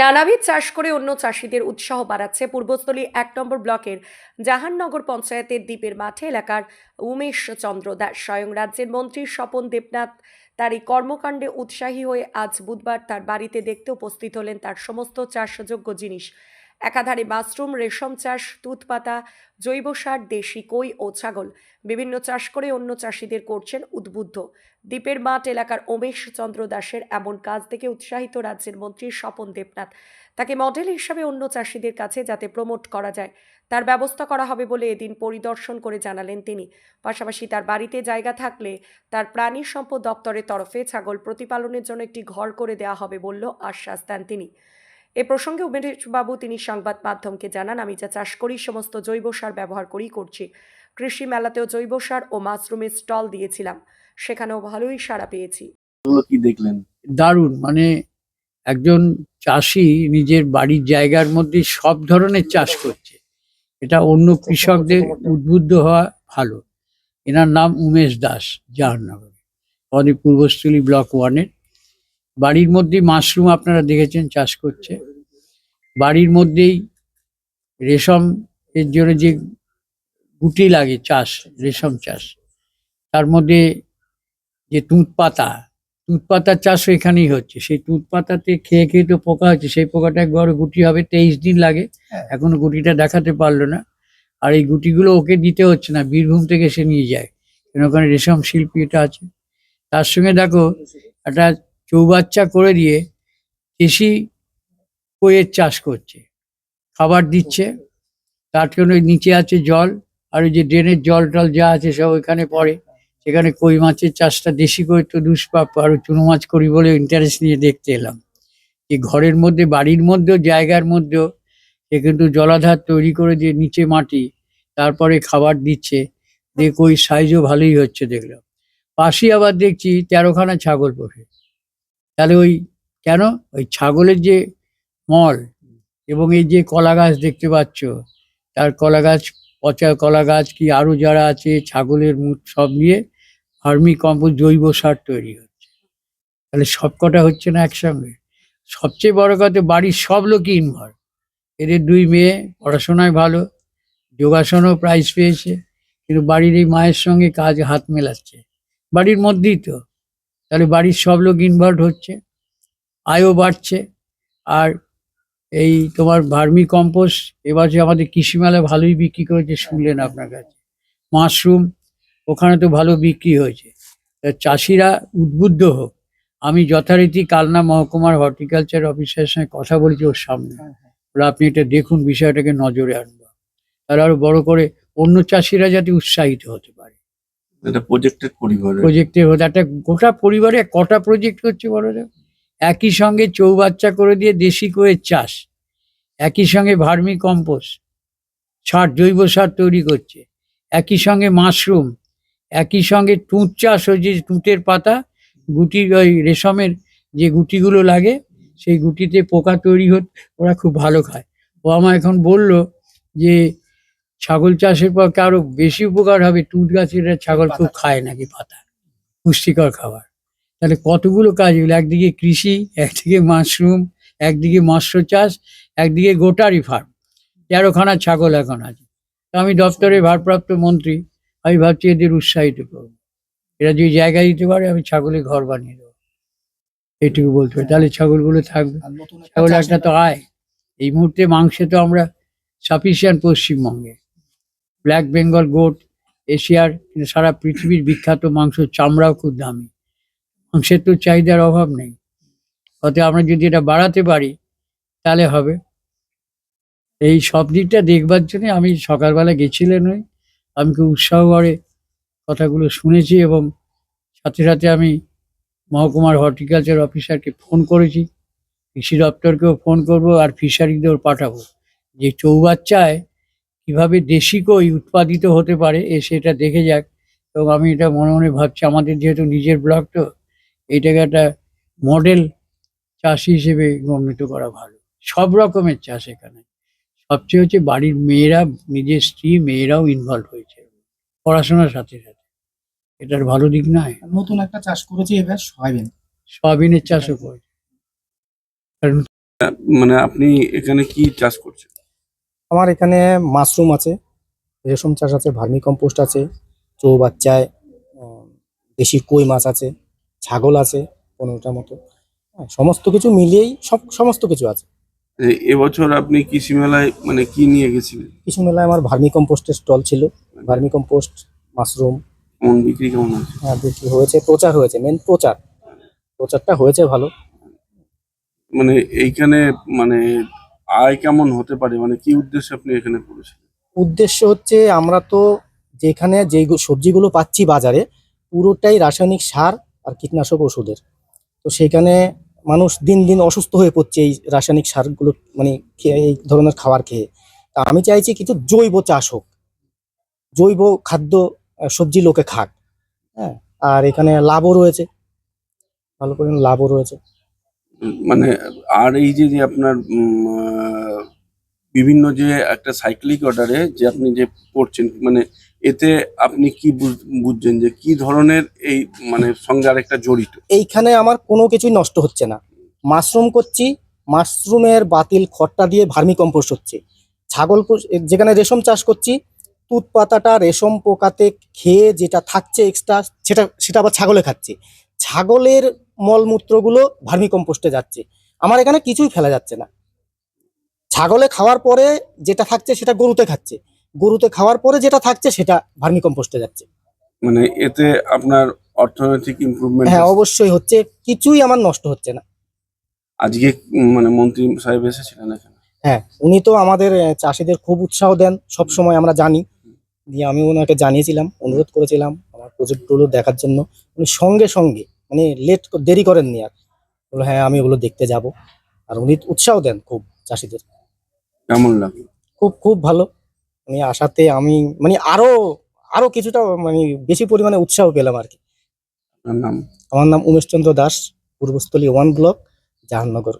নানাবিধ চাষ করে অন্য চাষিদের উৎসাহ বাড়াচ্ছে পূর্বস্থলী এক নম্বর ব্লকের জাহাননগর পঞ্চায়েতের দ্বীপের মাঠে এলাকার উমেশ চন্দ্র দাস। স্বয়ং রাজ্যের মন্ত্রী স্বপন দেবনাথ তার এই কর্মকাণ্ডে উৎসাহী হয়ে আজ বুধবার তার বাড়িতে দেখতে উপস্থিত হলেন তার সমস্ত চাষযোগ্য জিনিস। একাধারে মাশরুম, রেশম চাষ তুতপাতা জৈব সার, দেশি কই ও ছাগল। বিভিন্ন চাষ করে অন্য চাষিদের করছেন উদ্বুদ্ধ। দ্বীপের মাঠ এলাকার ওমেশ চন্দ্র দাসের এমন কাজ দেখে উৎসাহিত রাজ্যের মন্ত্রী স্বপন দেবনাথ। তাকে মডেল হিসাবে অন্য চাষিদের কাছে যাতে প্রমোট করা যায়, তার ব্যবস্থা করা হবে বলে এদিন পরিদর্শন করে জানালেন তিনি। পাশাপাশি তার বাড়িতে জায়গা থাকলে তার প্রাণী সম্পদ দপ্তরের তরফে ছাগল প্রতিপালনের জন্য একটি ঘর করে দেওয়া হবে বলল আশ্বাস দেন তিনি। এ প্রসঙ্গে উমেশবাবু তিনি সংবাদ মাধ্যমকে জানান আমি যা চাষ করি সমস্ত জৈব সার ব্যবহার করেই করছি। কৃষি মেলাতেও জৈব সার ও মাশরুমের স্টল দিয়েছিলাম। সেখানেও ভালোই সাড়া পেয়েছি। কি দেখলেন? দারুণ। মানে একজন চাষি নিজের বাড়ির জায়গার মধ্যে সব ধরনের চাষ করছে। এটা অন্য কৃষকদের উদ্বুদ্ধ হওয়া ভালো। এনার নাম উমেশ দাস জাহাননগর আমাদের পূর্বস্থলী ব্লক ওয়ানের বাড়ির মধ্যেই মাশরুম আপনারা দেখেছেন চাষ করছে। বাড়ির মধ্যেই রেশম এর জন্য যে গুটি লাগে চাষ রেশম চাষ তার মধ্যে যে তুঁত পাতা তুঁত পাতার চাষও এখানেই হচ্ছে। সেই তুঁত পাতাতে খেয়ে খেয়ে তো পোকা হচ্ছে সেই পোকাটা একবার গুটি হবে তেইশ দিন লাগে। হ্যাঁ। এখনও গুটিটা দেখাতে পারল না। আর এই গুটিগুলো ওকে দিতে হচ্ছে না বীরভূম থেকে সে নিয়ে যায়। কেন ওখানে রেশম শিল্পী এটা আছে। তার সঙ্গে দেখো একটা চৌবাচ্চা করে দিয়ে দেশি কইয়ের চাষ করছে। খাবার দিচ্ছে, তার জন্য নিচে আছে জল, আর ওই যে ড্রেনের জল টল যা আছে সব ওইখানে পড়ে। সেখানে কই মাছের চাষটা দেশি কই তো দুষ্প্রাপ্য, আর চুনো মাছ করি বলে ইন্টারেস্ট নিয়ে দেখতে এলাম। এই ঘরের মধ্যে, বাড়ির মধ্যেও, জায়গার মধ্যেও সে কিন্তু জলাধার তৈরি করে দিয়ে নিচে মাটি, তারপরে খাবার দিচ্ছে। দিয়ে কই সাইজও ভালোই হচ্ছে দেখলাম। পাশে আবার দেখছি তেরোখানা ছাগল পোষে তাহলে ওই কেন? ওই ছাগলের যে মল এবং এই যে কলা গাছ দেখতে পাচ্ছ, তার কলা গাছ, পচা কলা গাছ কি আরও যারা আছে ছাগলের মুখ সব নিয়ে ফার্মি কম্পোস্ট জৈব সার তৈরি হচ্ছে। তাহলে সব কটা হচ্ছে না একসঙ্গে? সবচেয়ে বড় কথা বাড়ির সব লোকই ইনভলভ এদের দুই মেয়ে পড়াশোনায় ভালো, যোগাসনও প্রাইজ পেয়েছে, কিন্তু বাড়ির এই মায়ের সঙ্গে কাজ হাত মেলাচ্ছে। বাড়ির মধ্যেই তো। তাহলে বাড়ির সব লোক ইনভলভ হচ্ছে আয়ও বাড়ছে। আর এই তোমার ভার্মি কম্পোস্ট এবার যে আমাদের কৃষি মেলা ভালোই বিক্রি করেছে শুনলেন আপনার কাছে। মাশরুম ওখানে তো ভালো বিক্রি হয়েছে। চাষিরা উদ্বুদ্ধ হোক। আমি যথারীতি কালনা মহকুমার হর্টিকালচার অফিসারের সঙ্গে কথা বলেছি ওর সামনে। বলে আপনি এটা দেখুন বিষয়টাকে নজরে আনব। তাহলে আরও বড় করে অন্য চাষিরা যাতে উৎসাহিত হতে পারে। এটা প্রজেক্টেড পরিবার প্রজেক্টের হতে একটা গোটা পরিবারে কটা প্রজেক্ট হচ্ছে বড় একই সঙ্গে চৌবাচ্চা করে দিয়ে দেশি কয়ের চাষ। একই সঙ্গে ভার্মি কম্পোস্ট সার, জৈব সার তৈরি করছে। একই সঙ্গে মাশরুম। একই সঙ্গে তুঁত চাষ হয়েছে তুঁতের পাতা, গুটি ওই রেশমের যে গুটিগুলো লাগে, সেই গুটিতে পোকা তৈরি হত, ওরা খুব ভালো খায়। ও আমার এখন বলল যে ছাগল চাষের পক্ষে আরও বেশি উপকার হবে তুঁত গাছের ছাগল খুব খায় নাকি পাতা। পুষ্টিকর খাবার। তাহলে কতগুলো কাজ হলো? একদিকে কৃষি একদিকে মাশরুম একদিকে মৎস্য চাষ একদিকে গোটারি ফার্ম তেরোখানা ছাগল এখন আছে। তো আমি দপ্তরের ভারপ্রাপ্ত মন্ত্রী আমি ভাবছি এদের উৎসাহিত করব। এরা যদি জায়গা দিতে পারে আমি ছাগলের ঘর বানিয়ে দেবো। এইটুকু বলতে পারি। তাহলে ছাগলগুলো থাকবে। ছাগল একটা তো আয়। এই মুহূর্তে মাংসে তো আমরা সাফিসিয়ান্ট পশ্চিমবঙ্গে। ব্ল্যাক বেঙ্গল গোট এশিয়ার সারা পৃথিবীর বিখ্যাত মাংস চামড়াও খুব দামি। মাংসের তো চাহিদার অভাব নেই। অতএব আমরা যদি এটা বাড়াতে পারি, তাহলে হবে। এই সব দিকটা দেখবার জন্য আমি সকালবেলা গেছিলেন ওই আমি খুব উৎসাহ করে কথাগুলো শুনেছি এবং সাথে সাথে আমি মহকুমার হর্টিকালচার অফিসারকে ফোন করেছি। কৃষি দপ্তরকেও ফোন করব আর ফিশারিদেরও পাঠাবো। যে চৌবাচ্চায় কীভাবে দেশি কই উৎপাদিত হতে পারে এ সেটা দেখে যাক। এবং আমি এটা মনে মনে ভাবছি আমাদের যেহেতু নিজের ব্লক তো এটাকে একটা মডেল চাষি হিসেবে গণ্যিত করা ভালো। সব রকমের চাষ এখানে। সবচেয়ে হচ্ছে বাড়ির মেয়েরা নিজের স্ত্রী মেয়েরাও ইনভলভ হয়েছে। পড়াশোনার সাথে সাথে। এটার ভালো দিক নয়। নতুন একটা চাষ করেছি এবার সয়াবিন। সয়াবিনের চাষও করেছে। মানে আপনি এখানে কি চাষ করছেন? আমার এখানে মাশরুম আছে রেশম চাষ আছে ভার্মি কম্পোস্ট আছে চৌবাচ্চায় দেশি কই মাছ আছে ছাগল আছে পনেরোটার মতো। হ্যাঁ, সমস্ত কিছু মিলিয়েই সব সমস্ত কিছু আছে। এবছর আপনি কৃষি মেলায় মানে কি নিয়ে গেছিলেন? কৃষি মেলায় আমার ভার্মি কম্পোস্টের স্টল ছিল। Vermicompost mushroom. বিক্রি কেমন হ্যাঁ বিক্রি হয়েছে প্রচার হয়েছে মেন প্রচার। প্রচারটা হয়েছে ভালো। মানে এইখানে মানে আয় কেমন হতে পারে? মানে কি উদ্দেশ্যে আপনি এখানে করেছেন উদ্দেশ্য হচ্ছে আমরা তো যেখানে যেই সবজিগুলো পাচ্ছি বাজারে, পুরোটাই রাসায়নিক সার আর কীটনাশক ওষুধের। তো সেখানে মানুষ দিন দিন অসুস্থ হয়ে পড়ছে এই রাসায়নিক সারগুলো মানে এই ধরনের খাবার খেয়ে। তা আমি চাইছি কিছু জৈব চাষ হোক। জৈব খাদ্য সবজি লোকে খাক। হ্যাঁ আর এখানে লাভও রয়েছে। ভালো করে লাভও রয়েছে। মানে আর এই যে যে আপনার বিভিন্ন যে একটা সাইক্লিক অর্ডারে যে আপনি যে করছেন মানে এতে আপনি কি বুঝ- বুঝছেন যে কি ধরনের এই মানে সঙ্গে আরেকটা জড়িত? এইখানে আমার কোনো কিছুই নষ্ট হচ্ছে না। মাশরুম করছি, মাশরুমের বাতিল খড়টা দিয়ে ভার্মি কম্পোস্ট হচ্ছে। ছাগল যেখানে রেশম চাষ করছি তুত পাতাটা রেশম পোকাতে খেয়ে যেটা থাকছে এক্সট্রা সেটা সেটা আবার ছাগলে খাচ্ছে। ছাগলের মলমূত্রগুলো ভার্মি কম্পোস্টে যাচ্ছে। আমার এখানে কিছুই ফেলা যাচ্ছে না। ছাগলে খাওয়ার পরে যেটা থাকছে সেটা গরুতে খাচ্ছে। গরুতে খাওয়ার পরে যেটা থাকছে সেটা ভার্মি কম্পোস্টে যাচ্ছে। মানে এতে আপনার অর্থনৈতিক ইমপ্রুভমেন্ট হ্যাঁ অবশ্যই হচ্ছে। কিছুই আমার নষ্ট হচ্ছে না। আজকে মানে মন্ত্রী সাহেব এসেছিলেন এখানে? হ্যাঁ উনি তো আমাদের চাষিদের খুব উৎসাহ দেন। সব সময় আমরা জানি। দিয়ে আমি ওনাকে জানিয়েছিলাম অনুরোধ করেছিলাম আমার প্রজেক্টগুলো দেখার জন্য। উনি সঙ্গে সঙ্গে মানে লেট দেরি করেননি আর। বলল হ্যাঁ আমি ওগুলো দেখতে যাব। আর উনি উৎসাহ দেন খুব চাষিদের। কেমন লাগে খুব খুব ভালো। উনি আসাতে আমি মানে আরও আরও কিছুটা মানে বেশি পরিমাণে উৎসাহ পেলাম আর কি। নাম? আমার নাম উমেশচন্দ্র দাস পূর্বস্থলী ওয়ান ব্লক জাহাননগর।